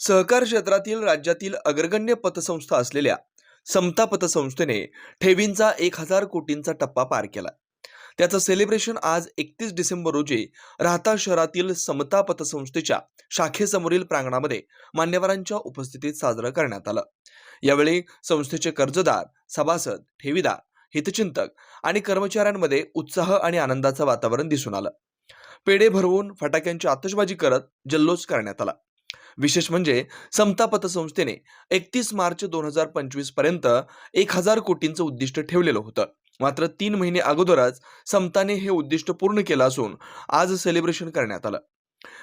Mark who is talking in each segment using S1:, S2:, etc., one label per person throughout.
S1: सहकार क्षेत्रातील राज्यातील अग्रगण्य पतसंस्था असलेल्या समता पतसंस्थेने ठेवींचा एक हजार कोटींचा टप्पा पार केला. त्याचं सेलिब्रेशन आज एकतीस डिसेंबर रोजी राहता शहरातील समता पतसंस्थेच्या शाखेसमोरील प्रांगणामध्ये मान्यवरांच्या उपस्थितीत साजरं करण्यात आलं. यावेळी संस्थेचे कर्जदार सभासद ठेवीदार हितचिंतक आणि कर्मचाऱ्यांमध्ये उत्साह आणि आनंदाचं वातावरण दिसून आलं. पेढे भरवून फटाक्यांची आतषबाजी करत जल्लोष करण्यात आला. विशेष म्हणजे समता पतसंस्थेने एकतीस मार्च दोन हजार पंचवीसपर्यंत एक हजार कोटींचं उद्दिष्ट ठेवलेलं होतं. मात्र तीन महिने अगोदरच समताने हे उद्दिष्ट पूर्ण केलं असून आज सेलिब्रेशन करण्यात आलं.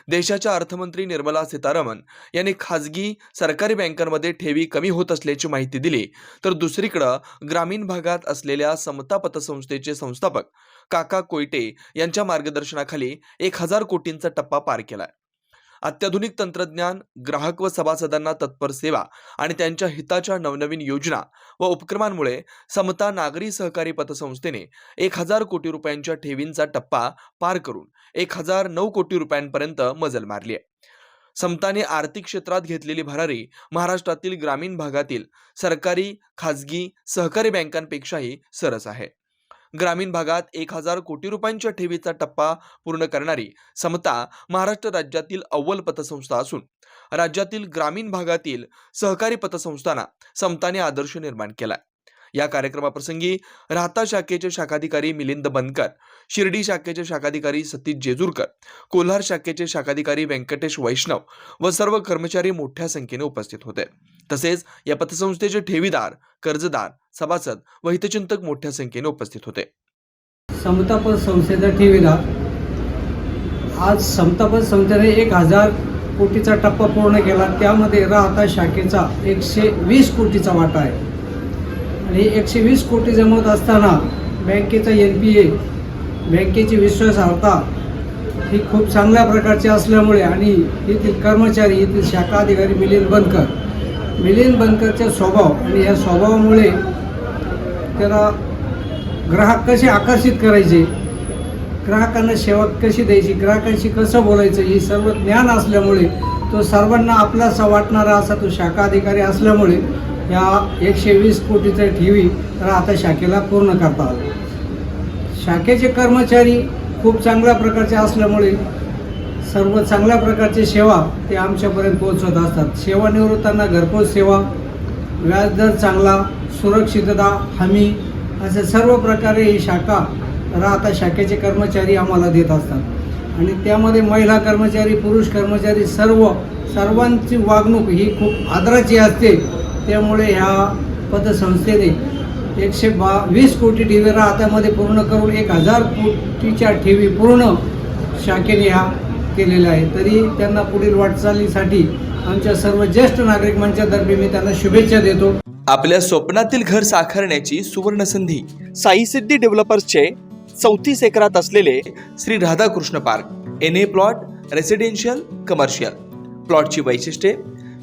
S1: देशाच्या अर्थमंत्री निर्मला सीतारामन यांनी खाजगी सरकारी बँकांमध्ये ठेवी कमी होत असल्याची माहिती दिली तर दुसरीकडं ग्रामीण भागात असलेल्या समता पतसंस्थेचे संस्थापक काका कोयटे यांच्या मार्गदर्शनाखाली एक हजार कोटींचा टप्पा पार केलाय. अत्याधुनिक तंत्रज्ञान ग्राहक व सभासदांना तत्पर सेवा आणि त्यांच्या हिताच्या नवनवीन योजना व उपक्रमांमुळे समता नागरी सहकारी पतसंस्थेने एक हजार कोटी रुपयांच्या ठेवींचा टप्पा पार करून एक हजार नऊ कोटी रुपयांपर्यंत मजल मारली आहे. समताने आर्थिक क्षेत्रात घेतलेली भरारी महाराष्ट्रातील ग्रामीण भागातील सरकारी खाजगी सहकारी बँकांपेक्षाही सरस आहे. ग्रामीण भागात एक हजार कोटी रुपयांच्या ठेवीचा टप्पा पूर्ण करणारी समता महाराष्ट्र राज्यातील अव्वल पतसंस्था असून राज्यातील ग्रामीण भागातील सहकारी पतसंस्थांना समताने आदर्श निर्माण केला या कार्यक्रमाप्रसंगी राहता शाखेचे शाखाधिकारी मिलिंद बनकर शिर्डी शाखेचे शाखाधिकारी सतीश जेजूरकर कोल्हार शाखेचे शाखाधिकारी व्यंकटेश वैष्णव व सर्व कर्मचारी मोठ्या संख्येने उपस्थित होते. तसेच या पतसंस्थेचे ठेवीदार कर्जदार सभासद व हितचिंतक मोठ्या संख्येने उपस्थित होते.
S2: समतापद संस्थेचा ठेवीदार. आज समतापद संस्थेने एक हजार कोटीचा टप्पा पूर्ण केला. त्यामध्ये राहता शाखेचा एकशे वीस कोटीचा वाटा आहे. आणि एकशे वीस कोटी जमवत असताना बँकेचा एन पी ए बँकेची विश्वासार्हता ही खूप चांगल्या प्रकारची असल्यामुळे आणि येथील कर्मचारी येथील शाखा अधिकारी मिलिंद बनकर मिलिंद बनकरचा स्वभाव आणि या स्वभावामुळे त्याला ग्राहक कसे आकर्षित करायचे ग्राहकांना सेवा कशी द्यायची ग्राहकांशी कसं बोलायचं हे सर्व ज्ञान असल्यामुळे तो सर्वांना आपलासा वाटणारा असा तो शाखा अधिकारी असल्यामुळे या एकशे वीस कोटीच्या ठेवी तर आता शाखेला पूर्ण करता आलं. शाखेचे कर्मचारी खूप चांगल्या प्रकारचे असल्यामुळे सर्व चांगल्या प्रकारची सेवा ते आमच्यापर्यंत पोहोचवत असतात. सेवानिवृत्तांना घरपोच सेवा व्याजदर चांगला सुरक्षितता हमी असे सर्व प्रकारे ही शाखा राहता शाखेचे कर्मचारी आम्हाला देत असतात. आणि त्यामध्ये महिला कर्मचारी पुरुष कर्मचारी सर्व सर्वांची वागणूक ही खूप आदराची असते. त्यामुळे ह्या पतसंस्थेने एकशे बा वीस कोटी व्ही राहत्यामध्ये पूर्ण करून एक हजार कोटीच्या ठेवी पूर्ण शाखेने ह्या केलेल्या आहे तरी त्यांना पुढील वाटचालीसाठी आमच्या सर्व ज्येष्ठ नागरिक मंचातर्फे मी त्यांना शुभेच्छा देतो.
S1: आपल्या स्वप्नातील घर साकारण्याची सुवर्ण संधी साई सिद्धी डेव्हलपर्सचे चौतीस एकरात असलेले Shri Radhakrishna park N A plot residential commercial प्लॉटची वैशिष्ट्ये